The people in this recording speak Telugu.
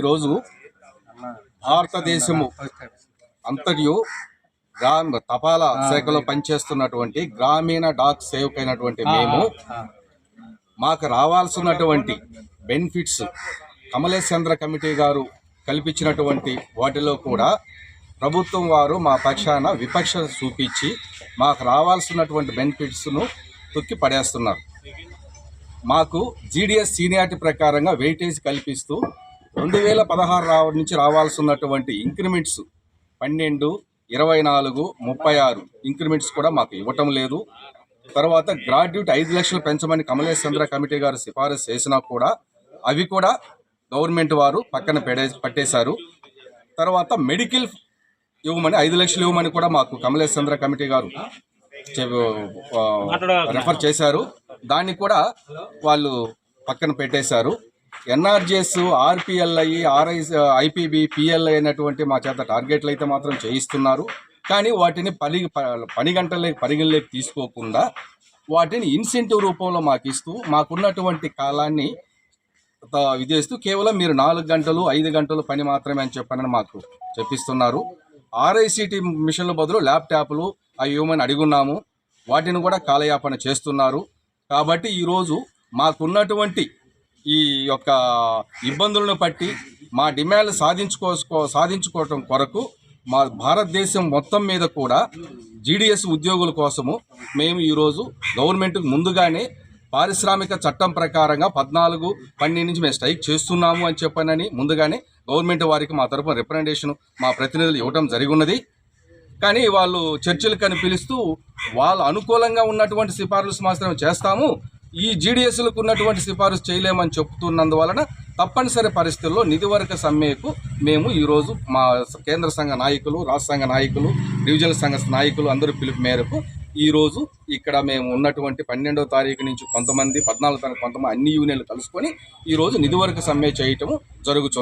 ఈరోజు భారతదేశము అంతటియు గ్రామ తపాలా శాఖలో పనిచేస్తున్నటువంటి గ్రామీణ డాక్ సేవక్ అయినటువంటి మేము మాకు రావాల్సినటువంటి బెనిఫిట్స్ కమలేశ్చంద్ర కమిటీ గారు కల్పించినటువంటి వాటిలో కూడా ప్రభుత్వం వారు మా పక్షాన విపక్ష చూపించి మాకు రావాల్సినటువంటి బెనిఫిట్స్ను తొక్కి పడేస్తున్నారు. మాకు జీడిఎస్ సీనియారిటీ ప్రకారంగా వెయిటేజ్ కల్పిస్తూ రెండు వేల పదహారు రావ నుంచి రావాల్సినటువంటి ఇంక్రిమెంట్స్ పన్నెండు ఇరవై నాలుగు ముప్పై ఆరు ఇంక్రిమెంట్స్ కూడా మాకు ఇవ్వటం లేదు. తర్వాత గ్రాడ్యుయేట్ ఐదు లక్షలు పెంచమని కమలేష్ చంద్ర కమిటీ గారు సిఫారసు చేసినా కూడా అవి కూడా గవర్నమెంట్ వారు పక్కన పెడే పట్టేశారు. తర్వాత మెడికల్ ఇవ్వమని ఐదు లక్షలు ఇవ్వమని కూడా మాకు కమలేష్ చంద్ర కమిటీ గారు రెఫర్ చేశారు. దాన్ని కూడా వాళ్ళు పక్కన పెట్టేశారు. NRGS RPLI RI IPB PLI అయినటువంటి మా చేత టార్గెట్లు అయితే మాత్రం చేయిస్తున్నారు. కానీ వాటిని పని ప- పని గంటలే పరిగణలోకి తీసుకోకుండా వాటిని ఇన్సెంటివ్ రూపంలో మాకు ఇస్తూ మాకున్నటువంటి కాలాన్ని త- విధిస్తూ కేవలం మీరు నాలుగు గంటలు ఐదు గంటలు పని మాత్రమే అని చెప్పని మాకు చెప్పిస్తున్నారు. ఆర్ఐసిటి మిషన్ల బదులు ల్యాప్టాప్లు అవి ఇవ్వమని అడిగున్నాము. వాటిని కూడా కాలయాపన చేస్తున్నారు. కాబట్టి ఈరోజు మాకున్నటువంటి ఈ యొక్క ఇబ్బందులను పట్టి మా డిమాండ్లు సాధించుకో సాధించుకోవటం కొరకు మా భారతదేశం మొత్తం మీద కూడా జీడిఎస్ ఉద్యోగుల కోసము మేము ఈరోజు గవర్నమెంట్కి ముందుగానే పారిశ్రామిక చట్టం ప్రకారంగా పద్నాలుగు పన్నెండు నుంచి మేము స్ట్రైక్ చేస్తున్నాము అని చెప్పానని ముందుగానే గవర్నమెంట్ వారికి మా తరపున రిప్రజెంటేషన్ మా ప్రతినిధులు ఇవ్వడం జరిగి ఉన్నది కానీ వాళ్ళు చర్చలకు అని పిలుస్తూ వాళ్ళ అనుకూలంగా ఉన్నటువంటి సిఫార్సులు మాత్రం చేస్తాము. ఈ జీడిఎస్లకు ఉన్నటువంటి సిఫారసు చేయలేమని చెప్తున్నందువలన తప్పనిసరి పరిస్థితుల్లో నిధివర్గ సమ్మెకు మేము ఈరోజు మా కేంద్ర సంఘ నాయకులు రాష్ట్ర సంఘ నాయకులు డివిజనల్ సంఘ నాయకులు అందరూ పిలుపు మేరకు ఈరోజు ఇక్కడ మేము ఉన్నటువంటి పన్నెండవ తారీఖు నుంచి కొంతమంది పద్నాలుగు తారీఖు కొంతమంది అన్ని యూనియన్లు కలుసుకొని ఈరోజు నిధివర్గ సమ్మె చేయటము జరుగుతుంది